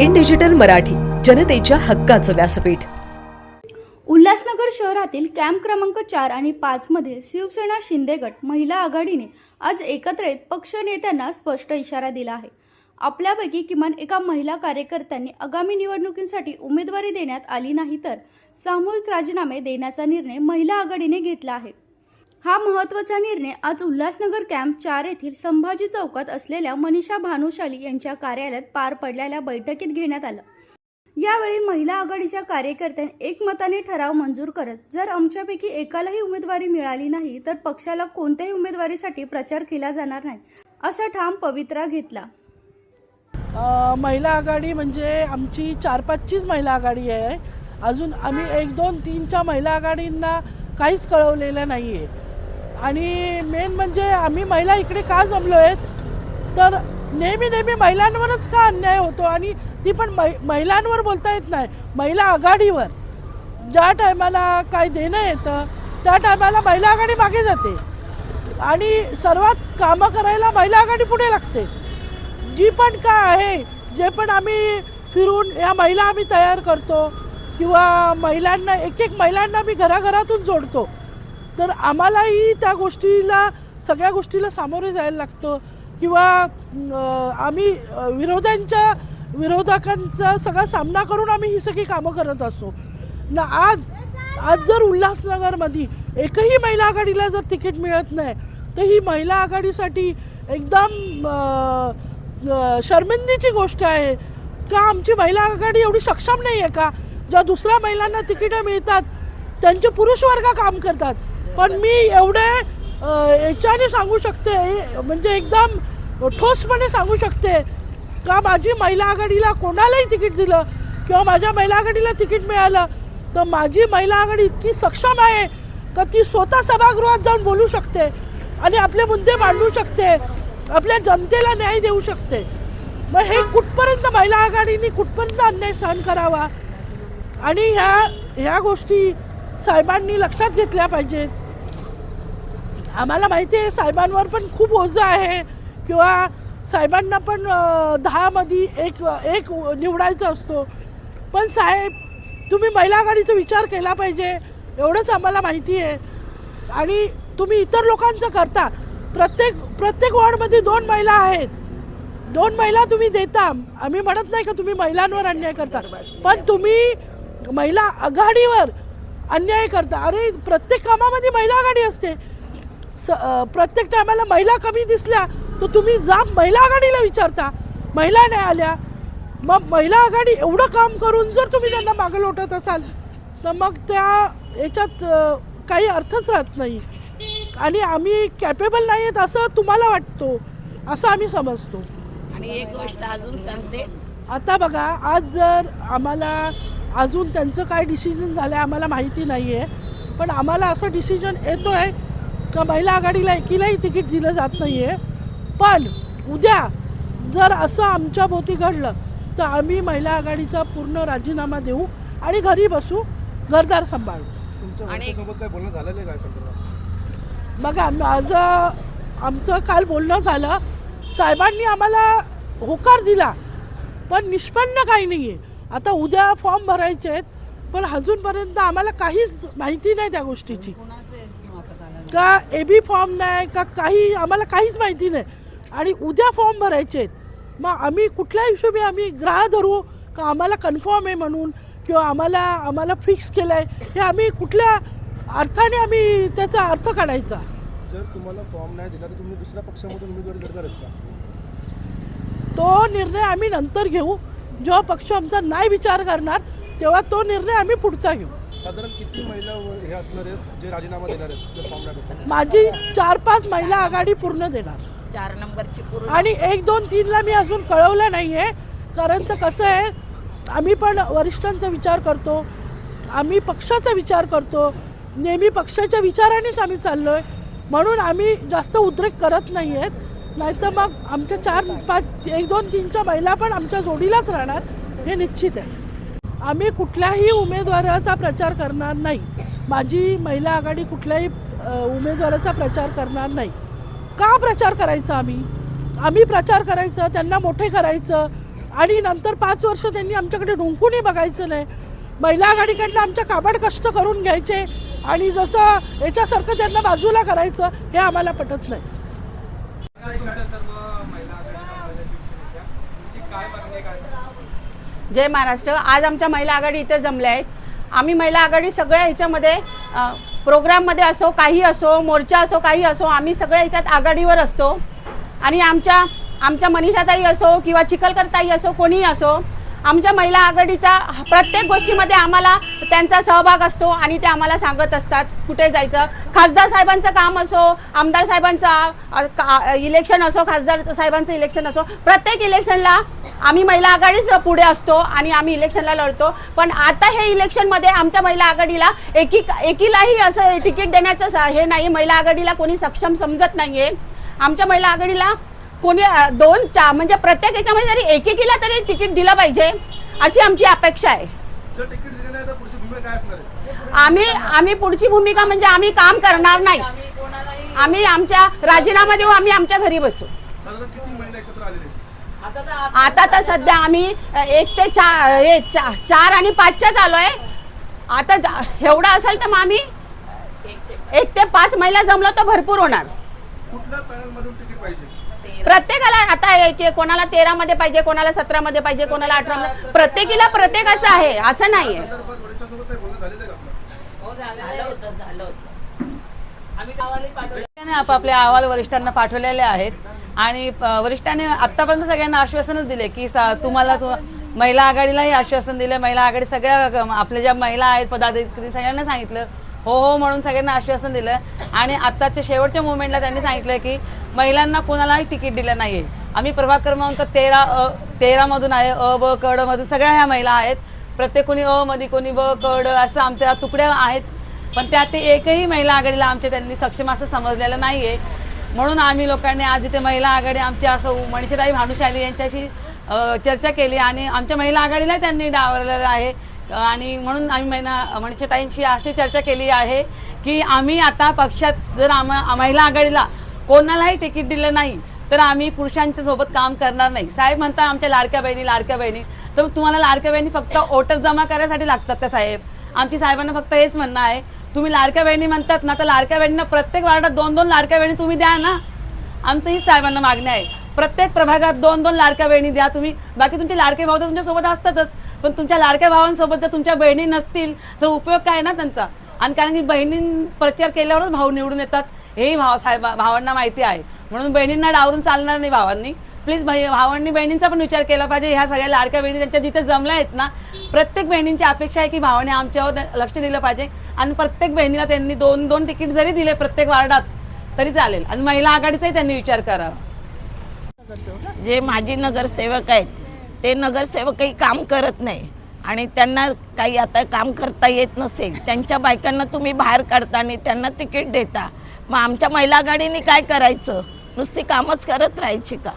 In digital Marathi जनतेच्या हक्काचं व्यासपीठ. उल्हासनगर शहरातील कॅम्प क्रमांक चार आणि पाच मध्ये शिवसेना शिंदे गट महिला आघाडीने आज एकत्र येत पक्ष नेत्यांना स्पष्ट इशारा दिला आहे. आपल्यापैकी किमान एका महिला कार्यकर्त्यांनी आगामी निवडणुकीसाठी उमेदवारी देण्यात आली नाही तर सामूहिक राजीनामे देण्याचा निर्णय महिला आघाडीने घेतला आहे. हा महत्त्वाचा निर्णय आज उल्हासनगर कॅम्प चार येथील संभाजी चौकात असलेल्या मनीषा भानुशाली यांच्या कार्यालयात पार पडलेल्या बैठकीत घेण्यात आला. यावेळी महिला आघाडीच्या कार्यकर्त्यांनी एकमताने ठराव मंजूर करत जर आमच्यापैकी एकालाही उमेदवारी मिळाली नाही तर पक्षाला कोणत्याही उमेदवारीसाठी प्रचार केला जाणार नाही असा ठाम पवित्रा घेतला. महिला आघाडी म्हणजे आमची चार पाचचीच महिला आघाडी आहे. अजून आम्ही एक दोन तीनच्या महिला आघाडींना काहीच कळवलेलं नाही आहे आणि मेन म्हणजे आम्ही महिला इकडे का जमलो आहेत? तर नेहमी नेहमी महिलांवरच का अन्याय होतो? आणि ती पण मै महिलांवर बोलता येत नाही. महिला आघाडीवर. ज्या टायमाला काय देणं येतं त्या टायमाला महिला आघाडी मागे जाते. आणि सर्वात कामं करायला महिला आघाडी पुढे लागते. जी पण काय आहे जे पण आम्ही फिरून या महिला आम्ही तयार करतो किंवा महिलांना एक एक महिलांना मी घराघरातून जोडतो. तर आम्हालाही त्या गोष्टीला सगळ्या गोष्टीला सामोरे जायला लागतं. किंवा आम्ही विरोधांच्या विरोधकांचा सगळा सामना करून आम्ही ही सगळी कामं करत असतो. ना आज आज जर उल्हासनगरमध्ये एकही महिला आघाडीला जर तिकीट मिळत नाही तर ही महिला आघाडीसाठी एकदम शर्मिंदीची गोष्ट आहे. का आमची महिला आघाडी एवढी सक्षम नाही आहे का? ज्या दुसऱ्या महिलांना तिकीटं मिळतात त्यांचे पुरुष वर्ग काम करतात. पण मी एवढे याच्याने सांगू शकते म्हणजे एकदम ठोसपणे सांगू शकते का माझी महिला आघाडीला कोणालाही तिकीट दिलं किंवा माझ्या महिला आघाडीला तिकीट मिळालं तर माझी महिला आघाडी इतकी सक्षम आहे का ती स्वतः सभागृहात जाऊन बोलू शकते आणि आपले मुद्दे मांडू शकते आपल्या जनतेला न्याय देऊ शकते. मग हे कुठपर्यंत महिला आघाडीने कुठपर्यंत अन्याय सहन करावा? आणि ह्या ह्या गोष्टी साहेबांनी लक्षात घेतल्या पाहिजेत. आम्हाला माहिती आहे साहेबांवर पण खूप ओझं आहे. किंवा साहेबांना पण दहामध्ये एक एक निवडायचा असतो. पण साहेब तुम्ही महिला आघाडीचा विचार केला पाहिजे एवढंच आम्हाला माहिती आहे. आणि तुम्ही इतर लोकांचं करता. प्रत्येक प्रत्येक वॉर्डमध्ये दोन महिला आहेत. दोन महिला तुम्ही देता. आम्ही म्हणत नाही का तुम्ही महिलांवर अन्याय करता. पण तुम्ही महिला आघाडीवर अन्याय करता. अरे प्रत्येक कामामध्ये महिला आघाडी असते. स प्रत्येक टायमाला महिला कमी दिसल्या तर तुम्ही जा महिला आघाडीला विचारता. महिला नाही आल्या. मग महिला आघाडी एवढं काम करून जर तुम्ही त्यांना मागं लोटत असाल तर मग त्या याच्यात काही अर्थच राहत नाही. आणि आम्ही कॅपेबल नाही आहेत असं तुम्हाला वाटतो असं आम्ही समजतो. आणि एक गोष्ट अजून सांगते. आता बघा आज जर आम्हाला अजून त्यांचं काय डिसिजन झालं आहे आम्हाला माहिती नाही आहे पण आम्हाला असं डिसिजन येतो आहे का महिला आघाडीला एकीलाही तिकीट दिलं जात नाही आहे पण उद्या जर असं आमच्या भोवती घडलं तर आम्ही महिला आघाडीचा पूर्ण राजीनामा देऊ आणि घरी बसू घरदार सांभाळू. आणि- वरिष्ठांसोबत काय बोलणं झालेलं आहे काय संदर्भात? बघा माझं आमचं काल बोलणं झालं. साहेबांनी आम्हाला होकार दिला पण निष्पन्न काही नाही आहे आता उद्या फॉर्म भरायचे आहेत पण अजूनपर्यंत आम्हाला काहीच माहिती नाही त्या गोष्टीची. का ए बी फॉर्म नाही का काही आम्हाला काहीच माहिती नाही. आणि उद्या फॉर्म भरायचे आहेत. मग आम्ही कुठल्या हिशोबी आम्ही ग्राह धरू? का आम्हाला कन्फर्म आहे म्हणून? किंवा आम्हाला आम्हाला फिक्स केलं आहे हे आम्ही कुठल्या अर्थाने आम्ही त्याचा अर्थ काढायचा? जर तुम्हाला फॉर्म नाही दिला तर तुम्ही दुसऱ्या पक्षामधून उमेदवारी लढणार आहेत का? तो निर्णय आम्ही नंतर घेऊ. जेव्हा पक्ष आमचा नाही विचार करणार तेव्हा तो निर्णय आम्ही पुढचा घेऊ. साधारण किती महिला व- हे असणार आहेत जे राजीनामा देणार आहेत जर फॉर्म नाही भेटला माझी चार पाच महिला आघाडी पूर्ण देणार. चार नंबरची पूर्ण. आणि एक दोन तीनला मी अजून कळवलं नाही आहे कारण तर कसं आहे आम्ही पण वरिष्ठांचा विचार करतो आम्ही पक्षाचा विचार करतो नेहमी पक्षाच्या विचारानेच आम्ही चाललो आहे म्हणून आम्ही जास्त उद्रेक करत नाही आहेत नाहीतर मग आमच्या चार पाच एक दोन तीनच्या महिला पण आमच्या जोडीलाच राहणार हे निश्चित आहे. आम्ही कुठल्याही उमेदवाराचा प्रचार करणार नाही. माझी महिला आघाडी कुठल्याही उमेदवाराचा प्रचार करणार नाही. का प्रचार करायचा आम्ही? आम्ही प्रचार करायचं त्यांना मोठे करायचं आणि नंतर पाच वर्ष त्यांनी आमच्याकडे डुंकूनही बघायचं नाही. महिला आघाडीकडनं आमच्या काबाड कष्ट करून घ्यायचे आणि जसं याच्यासारखं त्यांना बाजूला करायचं हे आम्हाला पटत नाही. जय महाराष्ट्र. आज आमच्या महिला आघाडी इथे जमल्या आहेत. आम्ही महिला आघाडी सगळ्या ह्याच्यामध्ये प्रोग्राममध्ये असो काही असो मोर्चा असो काही असो आम्ही सगळ्या ह्याच्यात आघाडीवर असतो. आणि आमच्या आमच्या मनीषाताई असो किंवा चिखलकरताई असो कोणीही असो आमच्या महिला आघाडीच्या प्रत्येक गोष्टीमध्ये आम्हाला त्यांचा सहभाग असतो आणि ते आम्हाला सांगत असतात कुठे जायचं. खासदार साहेबांचं काम असो आमदार साहेबांचा इलेक्शन असो खासदार साहेबांचं इलेक्शन असो प्रत्येक इलेक्शनला आम्ही महिला आघाडीच पुढे असतो आणि आम्ही इलेक्शनला लढतो. पण आता हे इलेक्शनमध्ये आमच्या महिला आघाडीला एकी एकीलाही असं तिकीट देण्याचं स- हे नाही. महिला आघाडीला कोणी सक्षम समजत नाहीये. आमच्या महिला आघाडीला कोणी दोन चा म्हणजे प्रत्येक याच्यामध्ये तरी एकेकीला तरी तिकीट दिलं पाहिजे अशी आमची अपेक्षा आहे. आम्ही आम्ही पुढची भूमिका म्हणजे आम्ही काम करणार नाही. आम्ही आमच्या राजीनामा देऊ आम्ही आमच्या घरी बसू? आता तर सध्या आम्ही एक ते चार हे चार आणि पाचच्या चालू आहे. आता एवढा असेल तर मग आम्ही एक ते पाच महिला जमलो तर भरपूर होणार कुठल्या पॅनलमधून तिकीट पाहिजे प्रत्येकाला आता कोणाला तेरा मध्ये पाहिजे कोणाला सतरा मध्ये पाहिजे कोणाला अठरा मध्ये प्रत्येकीला प्रत्येकाचं आहे असं नाहीये. आहे आपापले अहवाल वरिष्ठांना पाठवलेले आहेत. आणि वरिष्ठांनी आतापर्यंत सगळ्यांना आश्वासनच दिले की तुम्हाला महिला आघाडीलाही आश्वासन दिलं. महिला आघाडी सगळ्या आपल्या ज्या महिला आहेत पदाधिकारी सगळ्यांना सांगितलं हो हो म्हणून सगळ्यांना आश्वासन दिलं. आणि आत्ताच्या शेवटच्या मुवमेंटला त्यांनी सांगितलं की महिलांना कोणालाही तिकीट दिलं नाही आहे आम्ही प्रभाग क्रमांक तेरा अ तेरामधून आहे अ ब कडमधून मधून सगळ्या ह्या महिला आहेत. प्रत्येक कोणी अ मध्ये कोणी ब कड असं आमच्या तुकड्या आहेत. पण त्यात ते एकही महिला आघाडीला आमच्या त्यांनी सक्षम असं समजलेलं नाही आहे म्हणून आम्ही लोकांनी आज इथे महिला आघाडी आमच्या असं मणिषताई भानुशाली यांच्याशी चर्चा केली आणि आमच्या महिला आघाडीला त्यांनी डावरलेलं आहे. आणि म्हणून आम्ही महिना मणिषताईंशी अशी चर्चा केली आहे की आम्ही आता पक्षात जर आम्हा महिला आघाडीला कोणालाही तिकीट दिलं नाही तर आम्ही पुरुषांच्या सोबत काम करणार नाही. साहेब म्हणता आमच्या लाडक्या बहिणी लाडक्या बहिणी. तर तुम्हाला लाडक्या बहिणी फक्त ओटर जमा करायसाठी लागतात का साहेब? आमची साहेबांना फक्त हेच म्हणणं आहे. तुम्ही लाडक्या बहिणी म्हणतात ना तर लाडक्या बहिणींना प्रत्येक वार्डात दोन दोन लाडक्या बहिणी तुम्ही द्या ना. आमचं ही साहेबांना मागणी आहे. प्रत्येक प्रभागात दोन दोन लाडक्या बहिणी द्या तुम्ही. बाकी तुमचे लाडके भाऊ तर तुमच्यासोबत असतातच. पण तुमच्या लाडक्या भावांसोबत जर तुमच्या बहिणी नसतील तर उपयोग काय ना त्यांचा? आणि कारण की बहिणीं प्रचार केल्यावरच भाऊ निवडून येतात हेही भाव साहेब भावांना माहिती आहे. म्हणून बहिणींना डावरून चालणार नाही भावांनी. प्लीज भाई भावांनी बहिणींचा पण विचार केला पाहिजे. ह्या सगळ्या लाडक्या बहिणी त्यांच्या जिथे जमल्या आहेत ना प्रत्येक बहिणींची अपेक्षा आहे की भावाने आमच्यावर लक्ष दिलं पाहिजे. आणि प्रत्येक बहिणीला त्यांनी दोन दोन तिकीट जरी दिले प्रत्येक वार्डात तरी चालेल. आणि महिला आघाडीचाही त्यांनी विचार करावा. जे माजी नगरसेवक आहेत ते नगरसेवक काही काम करत नाही. आणि त्यांना काही आता काम करता येत नसेल त्यांच्या बायकांना तुम्ही बाहेर काढता आणि त्यांना तिकीट देता. मग आमच्या महिला आघाडीने काय करायचं? नुसती कामच करत राहायची का?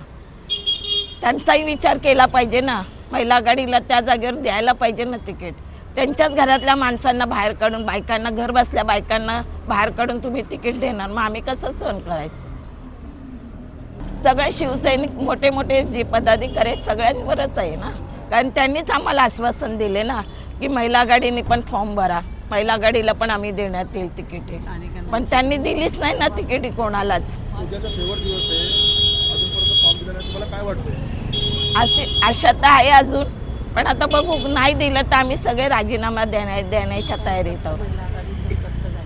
त्यांचाही विचार केला पाहिजे ना. महिला आघाडीला त्या जागेवर द्यायला पाहिजे ना तिकीट. त्यांच्याच घरातल्या माणसांना बाहेर काढून बायकांना घर बसल्या बायकांना बाहेर काढून तुम्ही तिकीट देणार. मग आम्ही कसं सहन करायचं? सगळे शिवसैनिक मोठे मोठे जे पदाधिकारी आहेत सगळ्यांवरच आहे ना. कारण त्यांनीच आम्हाला आश्वासन दिले ना की महिला आघाडीने पण फॉर्म भरा. महिला आघाडीला पण आम्ही देण्यात येईल तिकिटे. पण त्यांनी दिलीच नाही ना तिकिटी कोणालाच. अशी आशा तर आहे अजून. पण आता बघू नाही दिलं तर आम्ही सगळे राजीनामा देण्या देण्याच्या तयारीत आहोत.